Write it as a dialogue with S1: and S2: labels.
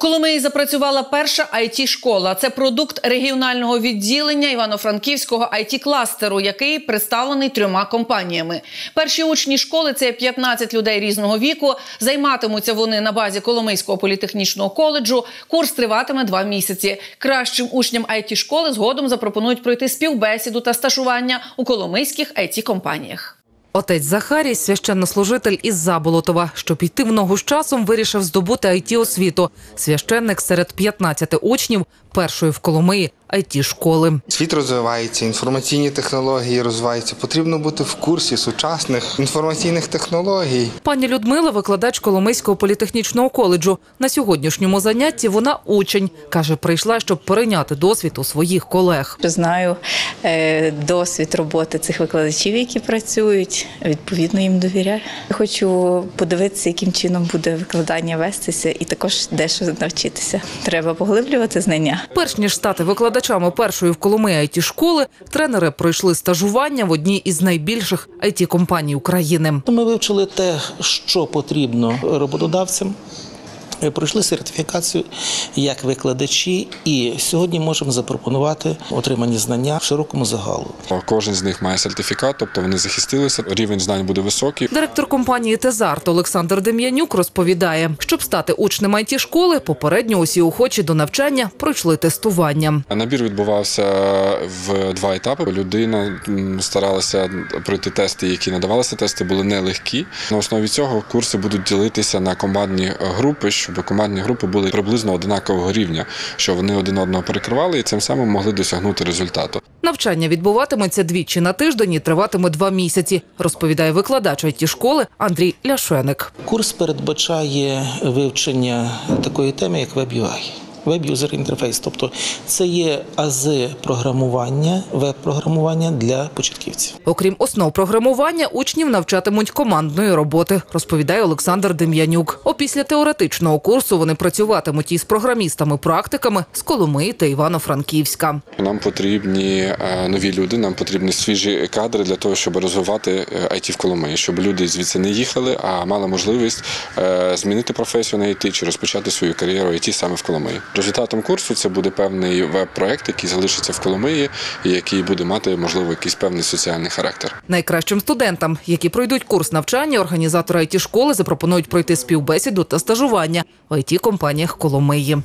S1: Коломиї запрацювала перша it школа Це продукт регіонального відділення Івано-Франківського it кластеру який представлений трьома компаніями. Перші учні школи це 15 людей різного віку. Займатимуться вони на базі Коломийського політехнічного коледжу. Курс триватиме два місяці. Кращим учням it школи згодом запропонують пройти співбесіду та стажування у коломийських it компаніях.
S2: Отець Захарій, священнослужитель із Заболотова, щоб йти в ногу з часом, вирішив здобути it освіту. Священник серед 15 учнів першої в Коломиї it школи.
S3: Світ розвивається, інформаційні технології розвиваються. Потрібно бути в курсі сучасних інформаційних технологій.
S2: Пані Людмила, викладач Коломийського політехнічного коледжу. На сьогоднішньому занятті вона учень. Каже, прийшла, щоб перейняти досвід у своїх колег.
S4: Знаю е, досвід роботи цих викладачів, які працюють. Відповідно, їм довіряю. Хочу подивитися, яким чином буде викладання вестися, і також дещо навчитися. Треба поглиблювати знання.
S2: Перш ніж стати викладачами першої в Коломиї it школи, тренери пройшли стажування в одній із найбільших it компаній України.
S5: Ми вивчили те, що потрібно роботодавцям. Пройшли сертифікацію як викладачі, і сьогодні можемо запропонувати отримані знання в широкому загалу.
S6: Кожен з них має сертифікат, тобто вони захистилися. Рівень знань буде високий.
S2: Директор компанії Тезарт Олександр Дем'янюк розповідає, щоб стати учнем it школи, попередньо усі охочі до навчання пройшли тестування.
S6: Набір відбувався в два етапи. Людина старалася пройти тести, які надавалися. Тести були нелегкі. На основі цього курси будуть ділитися на командні групи, щоб командні групи були приблизно однакового рівня, що вони один одного перекривали і цим самим могли досягнути результату.
S2: Навчання відбуватиметься двічі на тиждень і триватиме два місяці, розповідає викладач it школи Андрій Ляшеник.
S5: Курс передбачає вивчення такої теми, як Web-UI. Web-User Interface, тобто це є ази програмування, веб-програмування для початківців.
S2: Окрім основ програмування, учнів навчатимуть командної роботи, розповідає Олександр Дем'янюк. Опісля теоретичного курсу вони працюватимуть із програмістами-практиками з Коломиї та Івано-Франківська.
S6: Нам потрібні е, нові люди, нам потрібні свіжі кадри для того, щоб розвивати е, IT в Коломиї, щоб люди звідси не їхали, а мали можливість е, змінити професію на IT чи розпочати свою кар'єру IT саме в Коломиї. Результатом курсу це буде певний веб-проект, який залишиться в Коломиї і який буде мати можливо якийсь певний соціальний характер.
S2: Найкращим студентам, які пройдуть курс навчання, організатори it школи запропонують пройти співбесіду та стажування в it компаніях Коломиї.